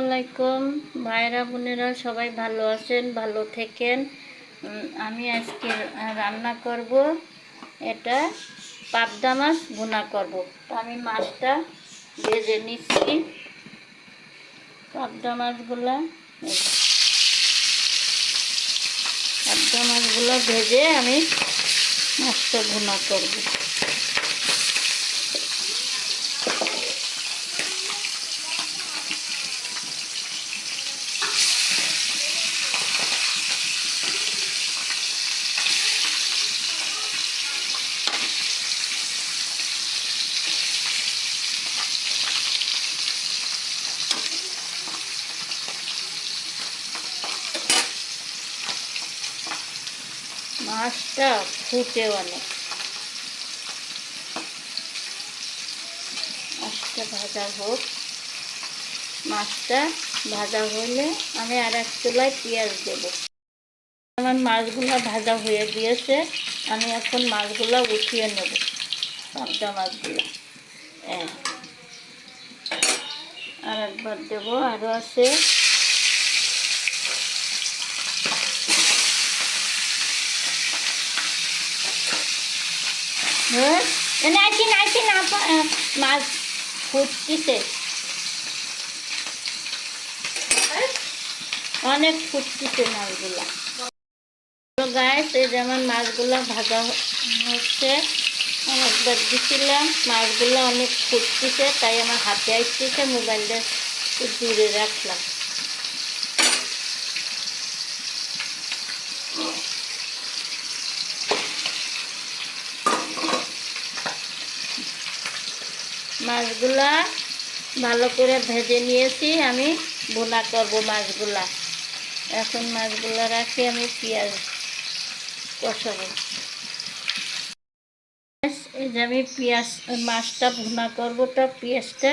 আলাইকুম ভাইরা বোনেরা, সবাই ভালো আছেন, ভালো থেকেন। আমি আজকে রান্না করব। এটা পাবদা মাছ ভুনা করব। আমি মাছটা ভেজে নিচ্ছি। পাবদা মাছগুলা পাবদা মাছগুলো ভেজে আমি মাছটা ভুনা করব। মাছটা ফুটে অনেক। মাছটা ভাজা হোক। মাছটা ভাজা হলে আমি আর এক চুলায় পেঁয়াজ দেব। আমার মাছগুলো ভাজা হয়ে গিয়েছে, আমি এখন মাছগুলো উঠিয়ে নেব। পাবদা মাছগুলো। হ্যাঁ। আর একবার দেবো আরও আছে। নাইছি নাইছি না মাছ ফুটকিছে অনেক ফুটকিছে মাছগুলা গায়ে এই যেমন মাছগুলা ভাজা হচ্ছে একবার দিছিলাম, মাছগুলো অনেক ফুটকিছে তাই আমার হাতে আসতেছে মোবাইলটা দূরে রাখলাম। মাছগুলা ভালো করে ভেজে নিয়েছি, আমি বোনা করব মাছগুলা। এখন মাছগুলা রাখি, আমি পেঁয়াজ কষাবো। এই যে আমি পেঁয়াজ, মাছটা ভুনা করব, তো পেঁয়াজটা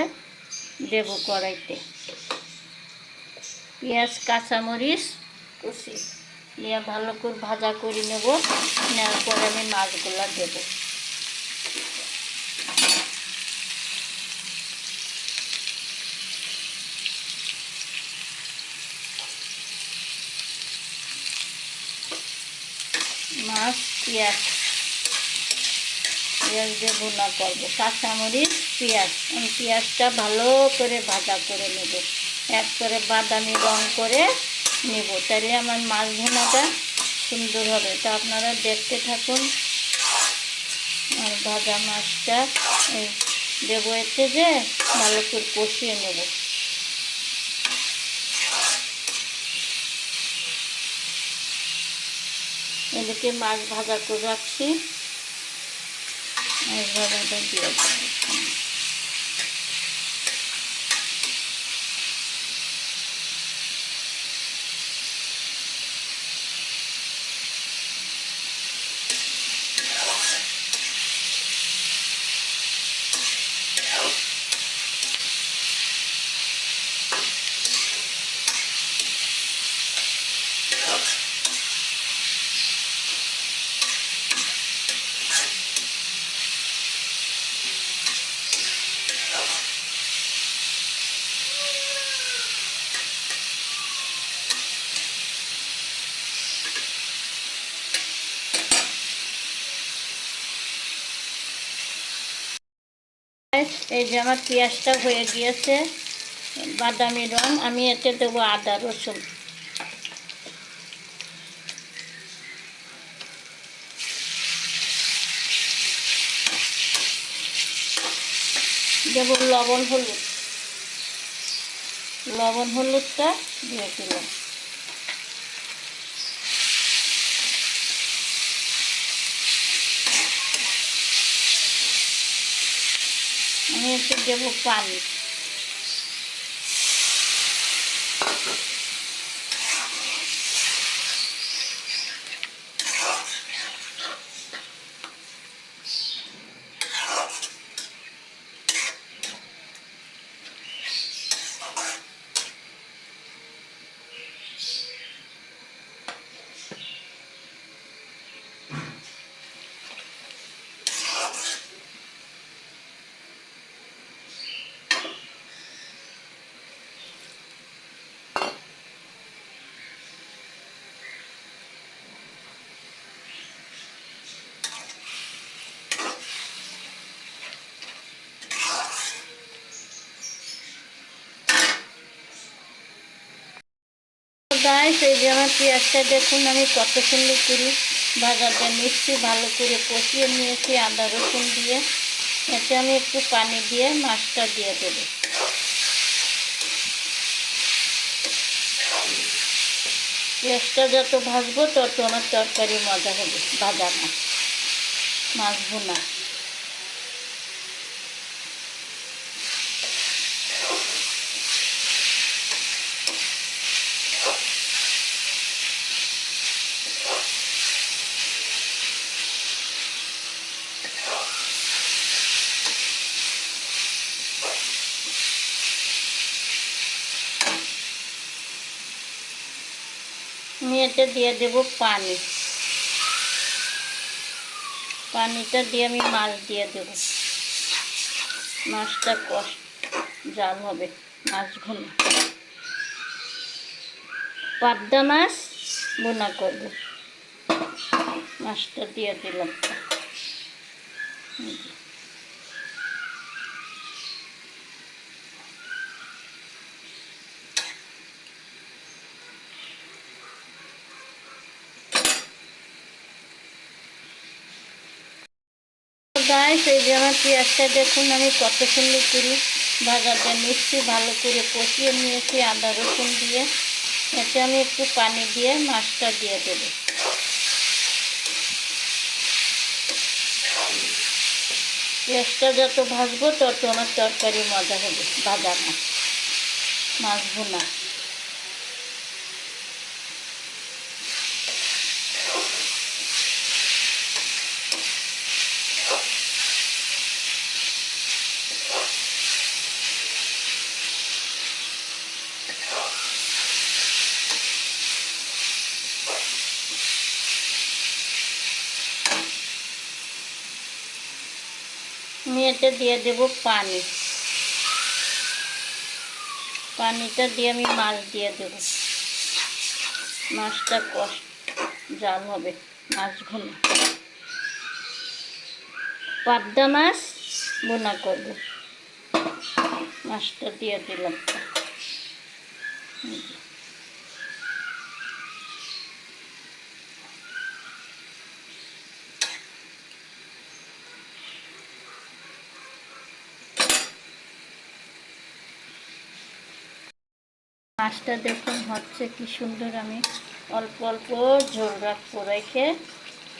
দেবো কড়াইতে। পেঁয়াজ, কাঁচামরিচ, কুচি। নিয়ে ভালো করে ভাজা করে নেব, নেওয়ার পরে আমি মাছগুলা দেবো। মাছ, পেঁয়াজ। পেঁয়াজ দিয়ে ভুনা করব। কাঁচামরিচ, পেঁয়াজ। আমি পেঁয়াজটা ভালো করে ভাজা করে নেব। এক করে বাদামি রং করে নেব। তাহলে আমার মাছ ভুনাটা সুন্দর হবে। তা আপনারা দেখতে থাকুন আর ভাজা মাছটা। দেবো এতে যে ভালো করে কষিয়ে নেব। এদিকে মাছ ভাজা করে রাখছি মাছ ভাজাটা দিয়ে দেবো। এই যে আমার পেঁয়াজটা হয়ে গিয়েছে, বাদামি রং, আমি এতে দেবো আদা, রসুন। দেবো লবণ হলুদ। লবণ হলুদটা দিয়ে দিলাম। আমি একটু দেবো পানি গাইস এই যে আমার পেঁয়াজটা দেখুন, আমি কত সুন্দর করে ভাজাটা মিষ্টি ভালো করে কষিয়ে নিয়েছি, আদা রসুন দিয়ে। এতে আমি একটু পানি দিয়ে মাছটা দিয়ে দেবো। পেঁয়াজটা যত ভাজবো, তত আমার তরকারি মজা হবে ভাজা মাছ মাছ ভুনা আমি এতে দিয়ে দেব পানি। পানিটা দিয়ে আমি মাছ দিয়ে দেব। মাছটা কষ্ট, জাল হবে মাছ ভুনা পাবদা মাছ বোনা করব। মাছটা দিয়ে দিলাম। গাইস এই যে আমার পেঁয়াজটা দেখুন, আমি কত সুন্দর করে ভাজাটা মিষ্টি ভালো করে কষিয়ে নিয়েছি আদা, রসুন দিয়ে। এতে আমি একটু পানি দিয়ে মাছটা দিয়ে দেবো। পেঁয়াজটা যত ভাজবো, তত আমার তরকারি মজা হবে, ভাজা মাছ মাছ ভুনা। আমি দিয়ে দেব পানি। পানিটা দিয়ে আমি মাছ দিয়ে দেব। মাছটা কষ্ট, জাল হবে মাছ ভুনা পাবদা মাছ বোনা করব। মাছটা দিয়ে দিলাম। মাছটা দেখুন, হচ্ছে কি সুন্দর আমি অল্প অল্প ঝোল রাখব রেখে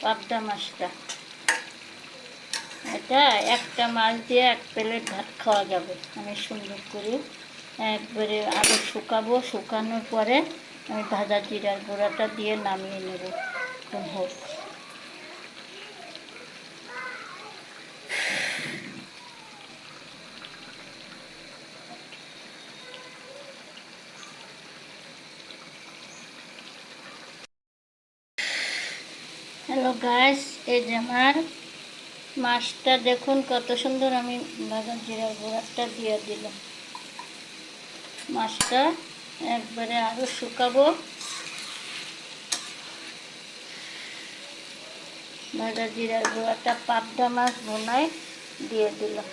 পাবদা মাছটা। এটা একটা মাছ দিয়ে এক প্লেট ভাত খাওয়া যাবে, আমি সুন্দর করে একবারে আগে শুকাবো, শুকানোর পরে আমি ভাজা জিরার গুঁড়াটা দিয়ে নামিয়ে নেব। হোক। হ্যালো গাছ এই যে আমার মাছটা দেখুন কত সুন্দর, আমি বাগান জিরার গোড়াটা দিয়ে দিলাম। মাছটা একবারে আরও শুকাবো। ভাজা জিরার গোড়াটা পাবদা মাছ বোনায় দিয়ে দিলাম।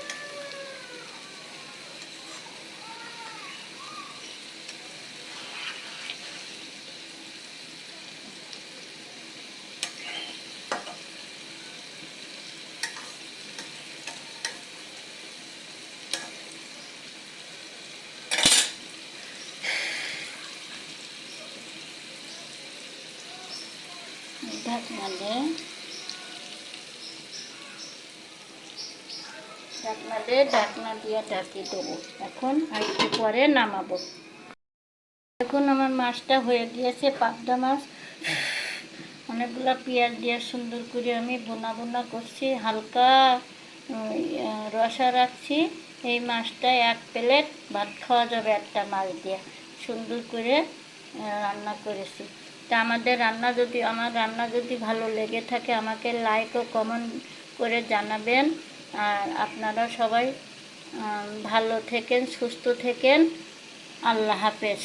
ঢাকনা দিয়ে ঢাকনা দিয়ে ঢাকনা দিয়ে ঢাকি দেবো। এখন আর একটু পরে নামাবো। এখন আমার মাছটা হয়ে গিয়েছে, পাবদা মাছ। অনেকগুলো পেঁয়াজ দিয়ে সুন্দর করে আমি বোনা বোনা করছি, হালকা রসা রাখছি। এই মাছটা এক প্লেট, ভাত খাওয়া যাবে একটা মাছ দিয়ে। সুন্দর করে রান্না করেছি। তা আমাদের রান্না যদি, আমার রান্না যদি ভালো লেগে থাকে, আমাকে লাইক ও কমেন্ট করে জানাবেন। আর আপনারা সবাই ভালো থেকেন, সুস্থ থেকেন। আল্লাহ হাফেজ।